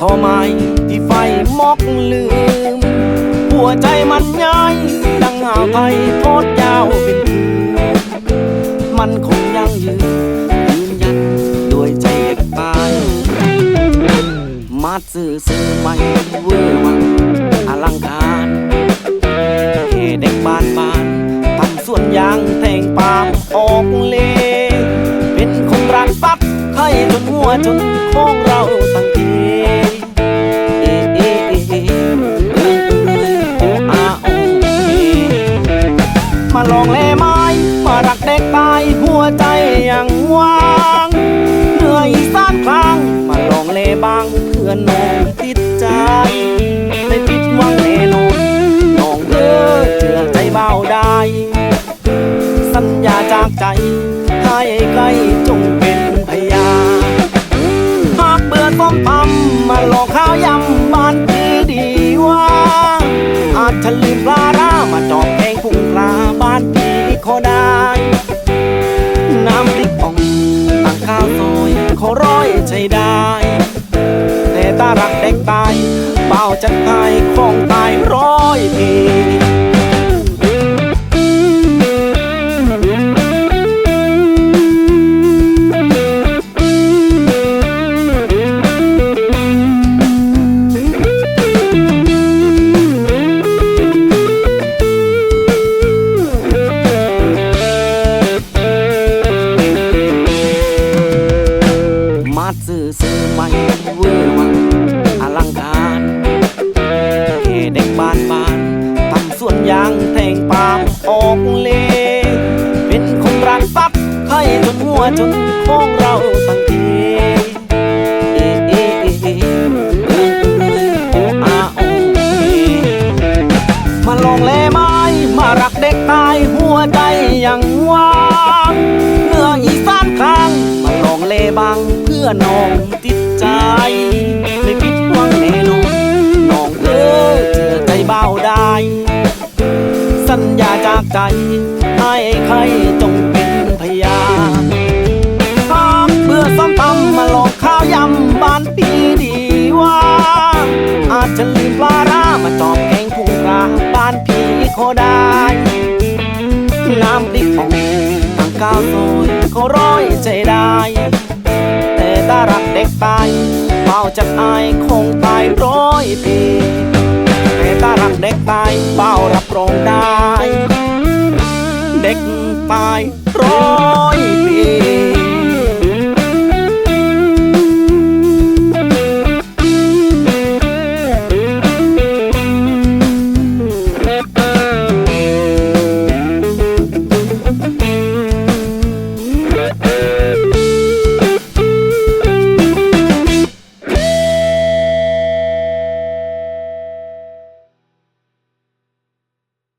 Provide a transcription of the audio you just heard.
ทอไม้ที่ไฟมอกลืม หัวใจมันย้าย ดังอ่าวไทยโคตรยาวเป็นคืนมันคงยังยืนยืนยันด้วยใจเด็กตายมาซื้อซื้อไม่เวอร์วังอลังการเฮเด็กบ้านบ้านทำสวนยางแทงปามออกเล เป็นคนรักสัตว์ใครจนหัวจนของเราางเพื่อน รักเด็กตายเป่าจะตายของตายร้อยปีมา คนรักสัตว์ใครจนหัวจนของเราตั้งทีเออเออเอออาโออมาลองแลไม้มารักเด็กตายหัวใจยังว่างเหนืออีสานครางมาลองเลบางเพื่อน้องติดใจไม่ผิดหวังแน่นอนน้องเออเชื่อใจเบาได้ สัญญาจากใจให้ใคร น้ำพริกอ่องทางก้าวซอยขอร้อยใจได้ แต่ตารักเด็กตายเมาจากอายคงตายร้อยปีแต่ตารักเด็กตายเป้ารับรองได้ เด็กตายร้อย